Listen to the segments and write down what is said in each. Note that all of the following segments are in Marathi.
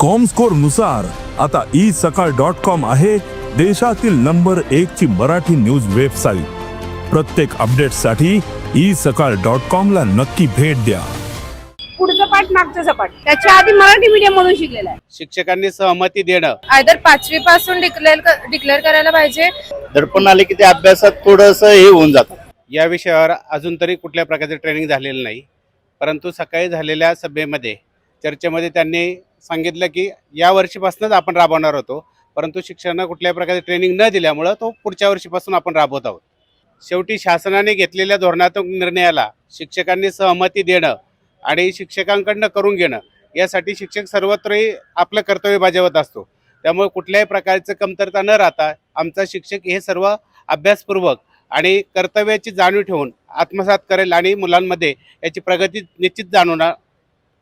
कॉमस्कोरनुसार आता ई सकाळ डॉट कॉम आहे देशातील नंबर एक ची मराठी न्यूज वेबसाईट प्रत्येक अपडेटसाठी ई सकाळ डॉट कॉम ला नक्की भेट द्या. पुढचं पाठ मागचं सपाट त्याच्या आधी मराठी मीडियम मधून शिकलेला आहे. शिक्षकांनी सहमती देणं. आयदर पाचवी पासून डिक्लेअर डिक्लेअर करायला पाहिजे. दडपण आले की ते अभ्यासात थोडस हे होऊन जातं. या विषयावर अजून तरी कुठल्या प्रकारचे ट्रेनिंग झालेलं नाही. परंतु सकाळी झालेल्या सभेमध्ये चर्चेमध्ये त्यांनी सांगितलं की या वर्षीपासूनच आपण राबवणार होतो परंतु शिक्षकांना कुठल्याही प्रकारची ट्रेनिंग न दिल्यामुळं तो पुढच्या वर्षीपासून आपण राबवत आहोत. शेवटी शासनाने घेतलेल्या धोरणात्मक निर्णयाला शिक्षकांनी सहमती देणं आणि शिक्षकांकडनं करून घेणं यासाठी शिक्षक सर्वत्रही आपलं कर्तव्य बजावत असतो. त्यामुळे कुठल्याही प्रकारचं कमतरता न राहता आमचा शिक्षक हे सर्व अभ्यासपूर्वक आणि कर्तव्याची जाणीव ठेवून आत्मसात करेल आणि मुलांमध्ये याची प्रगती निश्चित जाणवणार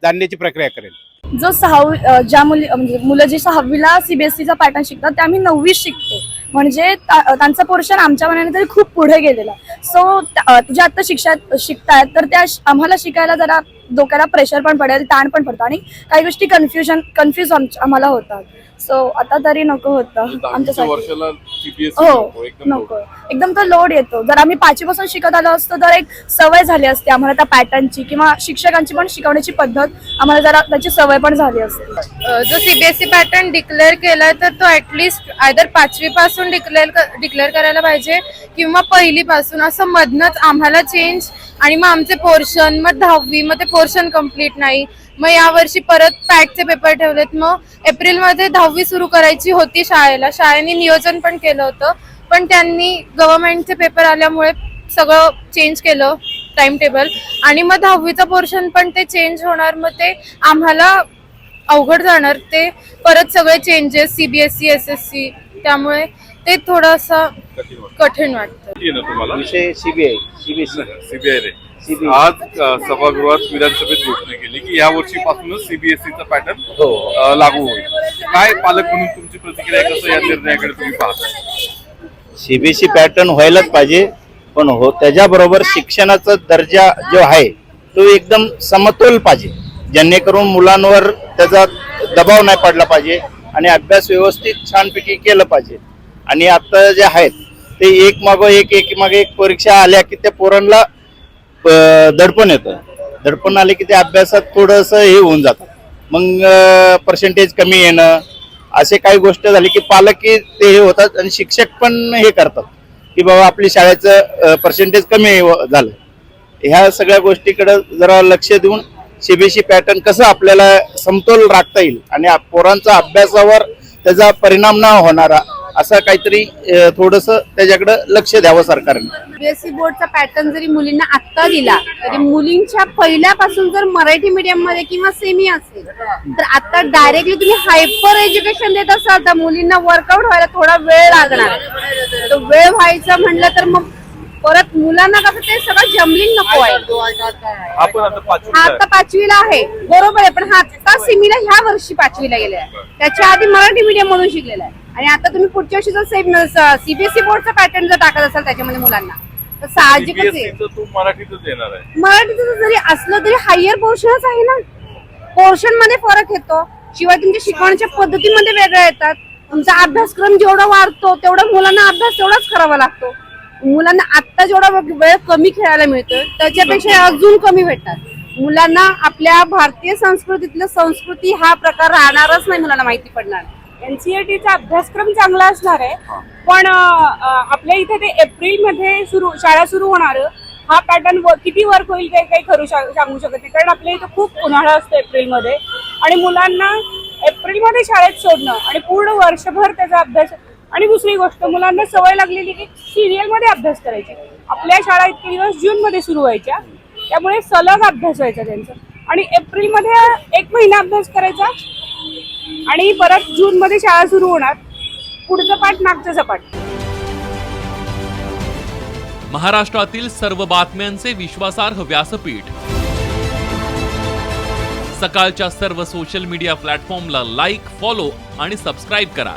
जाणण्याची प्रक्रिया करेल. जो सहावी ज्या मुली म्हणजे मुलं जी सहावीला सीबीएसईचा पॅटर्न शिकतात ते आम्ही नववी शिकतो. म्हणजे त्यांचा त्यांचं पोर्शन आमच्या मनाने तरी खूप पुढे गेलेलं. सो तुझ्या आता शिक्षा शिकतायत तर त्या आम्हाला शिकायला जरा डोक्याला प्रेशर पण पडेल ताण पण पडतो आणि काही गोष्टी कन्फ्युजन कन्फ्युज आम्हाला होतात. सो आता तरी नको होतं दहावीच्या आमच्यासाठी. हो नको एकदम तो लोड येतो. जर आम्ही पाचवीपासून शिकत आलो असतो तर एक सवय झाली असते आम्हाला त्या पॅटर्नची किंवा शिक्षकांची पण शिकवण्याची पद्धत आम्हाला जरा त्याची सवय पण झाली असते. जो सीबीएसई पॅटर्न डिक्लेअर केलाय तर तो ऍटलिस्ट आयदर पाचवी पासून डिक्लेअर डिक्लेअर करायला पाहिजे किंवा पहिली पासून असं मधनच आम्हाला चेंज आणि मग आमचे पोर्शन मग दहावी मग ते पोर्शन कंप्लीट नाही. मग यावर्षी परत पॅटचे पेपर ठेवलेत. मग एप्रिलमध्ये दहावी सुरू करायची होती शाळेला. शाळेने नियोजन पण केलं होतं. पण त्यांनी गव्हर्नमेंटचे पेपर आल्यामुळे सगळं चेंज केलं टाइम टेबल आणि मग दहावीचं पोर्शन पण ते चेंज होणार. मग ते आम्हाला अवघड जाणार. ते परत सगळे changes CBSE S S C त्यामुळे ते थोडंसं कठीण वाटतं. कठीण वाटतं. किती आहे ना तुम्हाला? विषय सीबीआय सीबीएसई सीबीआय रे. CBSE. आज अ, सभागृहात विधानसभेत घोषणा केली की या वर्षीपासूनच सीबीएसईचा पॅटर्न हो. लागू होईल. काय पालक म्हणून तुमची प्रतिक्रिया आहे? कसं या निर्णयाकडे तुम्ही पाहता सीबीएसई पॅटर्न व्हायलाच पाहिजे पण हो त्याच्याबरोबर शिक्षणाचा दर्जा जो आहे तो एकदम समतोल पाहिजे. जेणेकरून मुलांवर त्याचा दबाव नाही पडला पाहिजे आणि अभ्यास व्यवस्थित छानपैकी केलं पाहिजे. आणि आता जे आहेत ते एक मागो एक एक मागे एक परीक्षा आल्या की त्या पोरांना दडपण येतं. दडपण आले की ते अभ्यासात थोडंसं हे होऊन जातं. मग पर्सेंटेज कमी येणं असे काही गोष्ट झाली की पालकही ते हे होतात आणि शिक्षक पण हे करतात. की बाबा आपली शाळेचं पर्सेंटेज कमी झालं. ह्या सगळ्या गोष्टीकडे जरा लक्ष देऊन सीबीएसई पॅटर्न कसं आपल्याला समतोल राखता येईल आणि पोरांचा अभ्यासावर त्याचा परिणाम न होणारा असं काहीतरी थोडस त्याच्याकडे लक्ष द्यावं सरकारने. बीएससी बोर्डचा पॅटर्न जरी मुलींना आत्ता दिला तरी मुलींच्या पहिल्यापासून जर मराठी मीडियममध्ये किंवा सेमी असेल तर आता डायरेक्टली तुम्ही हायपर एज्युकेशन देत असाल तर मुलींना वर्कआउट व्हायला थोडा वेळ लागणार. वेळ व्हायचं म्हणलं तर मग परत मुलांना कसं ते सगळं जमलिंग नको आहे. आपण आता पाचवी हा आता पाचवीला आहे. बरोबर आहे पण हा आता सिमीला ह्या वर्षी पाचवीला गेलेला आहे त्याच्या आधी मराठी मीडियम मधून शिकलेला आहे. आणि आता तुम्ही पुढच्या वर्षी जर सेम सीबीएसई बोर्डचा पॅटर्न जर टाकत असाल त्याच्यामध्ये मुलांना तर साहजिकच आहे. सीबीएसईचं तू मराठीतच येणार आहे. मराठीचं जरी असलं तरी हायर पोर्शनच आहे ना. पोर्शनमध्ये फरक येतो. शिवाय तुमच्या शिकवण्याच्या पद्धतीमध्ये वेगळ्या येतात. तुमचा अभ्यासक्रम जेवढा वाढतो तेवढा मुलांना अभ्यास तेवढाच करावा लागतो. मुलांना आत्ता जेवढा वेळ कमी खेळायला मिळतोय त्याच्यापेक्षा अजून कमी भेटतात. मुलांना आपल्या भारतीय संस्कृतीतलं संस्कृती हा प्रकार राहणारच नाही मुलांना माहिती पडणार. एनसीआरटीचा अभ्यासक्रम चांगला असणार आहे पण आपल्या इथे ते एप्रिलमध्ये सुरू शाळा सुरू होणार. हा पॅटर्न किती वर्क होईल काही काही शा- सांगू शकत नाही कारण आपल्या इथं खूप उन्हाळा असतो एप्रिलमध्ये. आणि मुलांना एप्रिलमध्ये शाळेत सोडणं आणि पूर्ण वर्षभर त्याचा अभ्यास आणि दुसरी गोष्ट मुलांना सवय लागलेली की सिरियलमध्ये अभ्यास करायची. आपल्या शाळा इतके दिवस जून मध्ये सुरू व्हायच्या. त्यामुळे सलग अभ्यास व्हायचा त्यांचा. आणि एप्रिलमध्ये एक महिना अभ्यास करायचा आणि परत जून मध्ये शाळा सुरू होणार. पुढचं पाठ मागचं सपाट महाराष्ट्रातील सर्व बातम्यांचे विश्वासार्ह व्यासपीठ. सकाळच्या सर्व सोशल मीडिया प्लॅटफॉर्मला लाईक फॉलो आणि सबस्क्राईब करा.